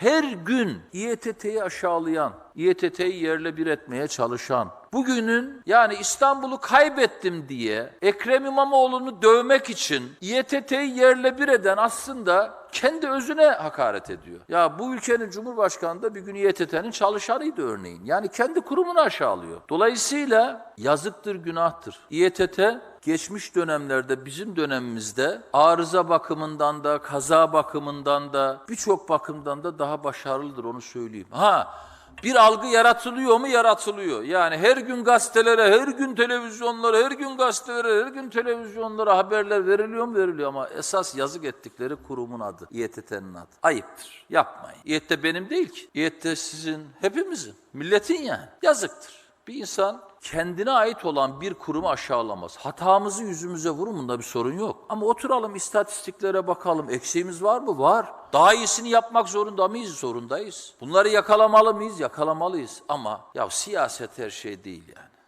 her gün İETT'yi aşağılayan, İETT'yi yerle bir etmeye çalışan, bugünün yani İstanbul'u kaybettim diye Ekrem İmamoğlu'nu dövmek için İETT'yi yerle bir eden aslında kendi özüne hakaret ediyor. Ya bu ülkenin Cumhurbaşkanı da bir gün İETT'nin çalışanıydı örneğin. Yani kendi kurumunu aşağılıyor. Dolayısıyla yazıktır, günahtır. İETT geçmiş dönemlerde bizim dönemimizde arıza bakımından da kaza bakımından da birçok bakımdan da daha başarılıdır onu söyleyeyim. Ha bir algı yaratılıyor mu? Yaratılıyor. Yani her gün gazetelere, her gün televizyonlara, her gün gazetelere, her gün televizyonlara haberler veriliyor mu? Veriliyor ama esas yazık ettikleri kurumun adı, İETT'nin adı. Ayıptır. Yapmayın. İETT benim değil ki. İETT sizin, hepimizin. Milletin yani. Yazıktır. Bir insan kendine ait olan bir kurumu aşağılamaz. Hatamızı yüzümüze vurun bunda bir sorun yok. Ama oturalım istatistiklere bakalım. Eksiğimiz var mı? Var. Daha iyisini yapmak zorunda mıyız? Zorundayız. Bunları yakalamalı mıyız? Yakalamalıyız. Ama ya siyaset her şey değil yani.